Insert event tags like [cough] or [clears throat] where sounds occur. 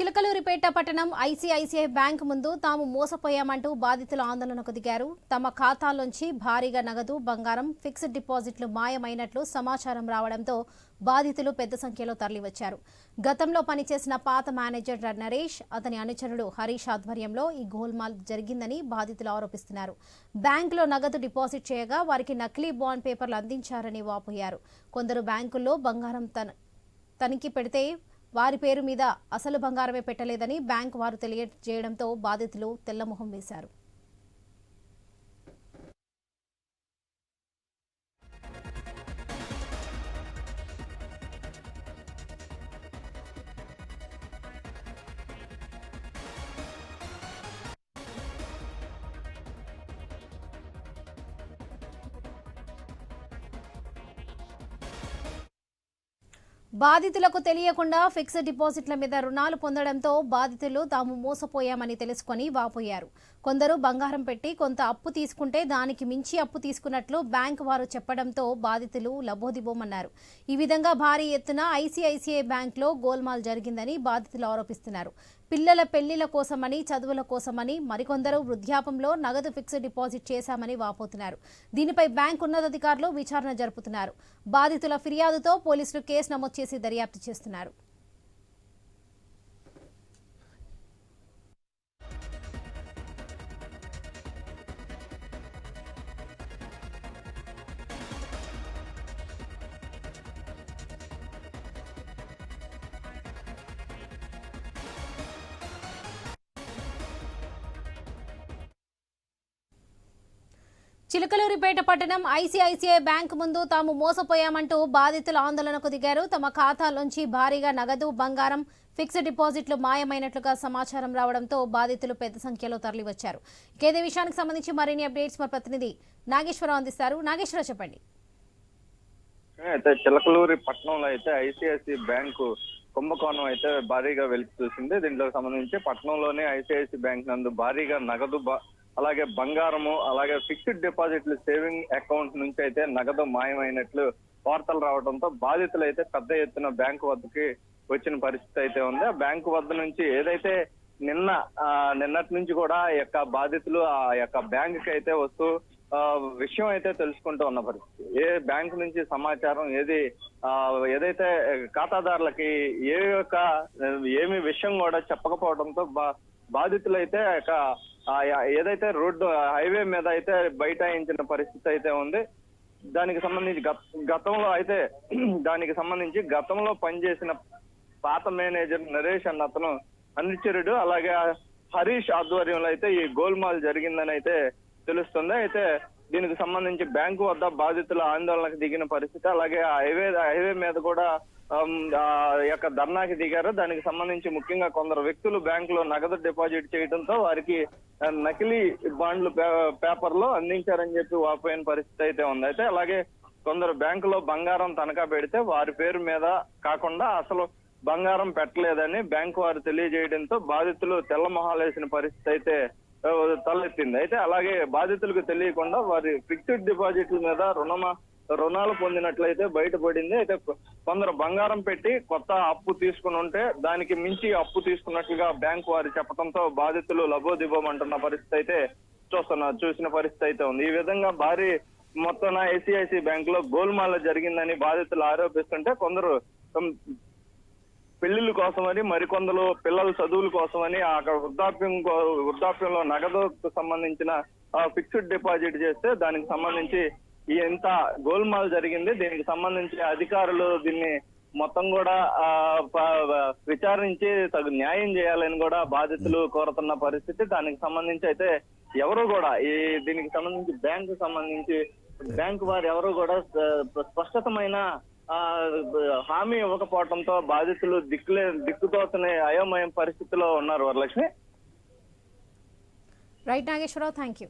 చిలకలూరిపేట పట్టణం ICICI bank ముందు తాము మోసపోయామంటూ బాధితులు ఆందోళనకు దిగారు. తమ ఖాతాల్లోంచి భారీగా నగదు బంగారం ఫిక్స్డ్ డిపాజిట్లు మాయమైనట్లు సమాచారం రావడంతో బాధితులు పెద్ద సంఖ్యలో తరలివచ్చారు. గతంలో పనిచేసిన పాత మేనేజర్ నరేష్ అతని అనుచరుడు హరీష్ ఆధ్వర్యంలో ఈ గోల్మాల్ జరిగిందని బాధితులు ఆరోపిస్తున్నారు. బ్యాంకులో నగదు డిపాజిట్ చేయగా వారికి నకిలీ బాండ్ పేపర్లు అందించారని వాపోయారు. కొందరు బ్యాంకుల్లో బంగారం తన తనిఖీ పెడితే వారి పేరు మీద అసలు బంగారమే పెట్టలేదని బ్యాంక్ వారు తెలియజేయడంతో బాధితులు తెల్లమొహం వేశారు. బాధితులకు తెలియకుండా ఫిక్స్డ్ డిపాజిట్ల మీద రుణాలు పొందడంతో బాధితులు తాము మోసపోయామని తెలుసుకొని వాపోయారు. కొందరు బంగారం పెట్టి కొంత అప్పు తీసుకుంటే దానికి మించి అప్పు తీసుకున్నట్లు బ్యాంక్ వారు చెప్పడంతో బాధితులు లబోదిబోమన్నారు. ఈ విధంగా భారీ ఎత్తున ఐసీఐసీఐ బ్యాంక్లో గోల్మాల్ జరిగిందని బాధితులు ఆరోపిస్తున్నారు. పిల్లల పెళ్ళిల కోసమని చదువుల కోసమని మరికొందరు వృద్ధాపంలో నగదు ఫిక్స్డ్ డిపాజిట్ చేశామని వాపోతున్నారు. దీనిపై బ్యాంకు ఉన్నతాధికారులు విచారణ జరుపుతున్నారు. బాధితుల ఫిర్యాదుతో పోలీసులు కేసు నమోదు చేసి దర్యాప్తు చేస్తున్నారు. చిలకలూరిపేట పట్టణం ఐసీఐసీఐ బ్యాంక్ ముందు తాము మోసపోయామంటూ బాధితులు ఆందోళనకు దిగారు. తమ ఖాతాలోంచి భారీగా నగదు బంగారం ఫిక్స్డ్ డిపాజిట్లు మాయమైనట్లుగా సమాచారం రావడంతో బాధితులు పెద్ద సంఖ్యలో తరలివచ్చారు. ఇక ఇదే విషయానికి సంబంధించి మరిన్ని అప్డేట్స్ మా ప్రతినిధి నాగేశ్వరరావు అందిస్తారు. నాగేశ్వరరావు చెప్పండి. అయితే చిలకలూరి పట్టణంలో అయితే ఐసీఐసీ బ్యాంకు కుంభకోణం అయితే భారీగా వెలికి చూసింది. దీంట్లో సంబంధించి పట్టణంలోనే ఐసీఐసీ బ్యాంక్ నందు భారీగా నగదు అలాగే బంగారము అలాగే ఫిక్స్డ్ డిపాజిట్లు సేవింగ్ అకౌంట్ నుంచి అయితే నగదు మాయమైనట్లు వార్తలు రావడంతో బాధితులు అయితే పెద్ద ఎత్తున బ్యాంకు వద్దకి వచ్చిన పరిస్థితి అయితే ఉంది. ఆ బ్యాంకు వద్ద నుంచి ఏదైతే నిన్న ఆ, నిన్నటి నుంచి కూడా ఆ యొక్క బాధితులు ఆ యొక్క బ్యాంకు కి అయితే వస్తూ ఆ, విషయం అయితే తెలుసుకుంటూ ఉన్న పరిస్థితి. ఏ బ్యాంక్ నుంచి సమాచారం ఏది ఆ, ఏదైతే ఖాతాదారులకి ఏ యొక్క ఏమి విషయం కూడా చెప్పకపోవడంతో బా- బాధితులైతే ఆ యొక్క ఏదైతే రోడ్డు హైవే మీద అయితే బైఠాయించిన పరిస్థితి అయితే ఉంది దానికి సంబంధించి గత- గతంలో అయితే [clears throat] దానికి సంబంధించి గతంలో పనిచేసిన పాత మేనేజర్ నరేష్ అన్న అతను అనుచరుడు అలాగే హరీష్ ఆధ్వర్యంలో అయితే ఈ గోల్మాల్ జరిగిందని అయితే తెలుస్తుంది. అయితే దీనికి సంబంధించి బ్యాంకు వద్ద బాధితుల ఆందోళనకు దిగిన పరిస్థితి అలాగే హైవే హైవే మీద కూడా యొక్క ధర్నాకి దిగారు. దానికి సంబంధించి ముఖ్యంగా కొందరు వ్యక్తులు బ్యాంకులో నగదు డిపాజిట్ చేయడంతో వారికి నకిలీ బాండ్లు పే- పేపర్లో అందించారని చెప్పి వాపోయిన పరిస్థితి అయితే ఉంది. అయితే అలాగే కొందరు బ్యాంకులో బంగారం తనఖా పెడితే వారి పేరు మీద కాకుండా అసలు బంగారం పెట్టలేదని బ్యాంకు వారు తెలియజేయడంతో బాధితులు తెల్లమొహాలేసిన పరిస్థితి అయితే తలెత్తింది. అయితే అలాగే బాధితులకు తెలియకుండా వారి ఫిక్స్డ్ డిపాజిట్ల మీద రుణమా రుణాలు పొందినట్లయితే బయటపడింది. అయితే కొందరు బంగారం పెట్టి కొత్త అప్పు తీసుకుని ఉంటే దానికి మించి అప్పు తీసుకున్నట్లుగా బ్యాంకు వారు చెప్పడంతో బాధితులు లబోదిబోమంటున్న పరిస్థితి అయితే చూస్తున్నారు చూసిన పరిస్థితి అయితే ఉంది. ఈ విధంగా భారీ మొత్తం ఐసిఐసి బ్యాంక్లో గోల్మాల జరిగిందని బాధితులు ఆరోపిస్తుంటే కొందరు పెళ్ళిళ్ళ కోసమని మరికొందరు పిల్లల చదువుల కోసమని అక్కడ వృద్ధాప్యం వృద్ధాప్యంలో నగదుకు సంబంధించిన ఫిక్స్డ్ డిపాజిట్ చేస్తే దానికి సంబంధించి ఎంత గోల్మాల్ జరిగింది. దీనికి సంబంధించి అధికారులు దీన్ని మొత్తం కూడా విచారించి తగు న్యాయం చేయాలని కూడా బాధితులు కోరుతున్న పరిస్థితి. దానికి సంబంధించి అయితే ఎవరు కూడా ఈ దీనికి సంబంధించి బ్యాంకు సంబంధించి బ్యాంకు వారు ఎవరు కూడా స్ప- స్పష్టతమైన హామీ ఇవ్వకపోవడంతో బాధితులు దిక్కులే దిక్కుతోతనే అయోమయం పరిస్థితిలో ఉన్నారు Varalakshmi. Right Nageswararao thank you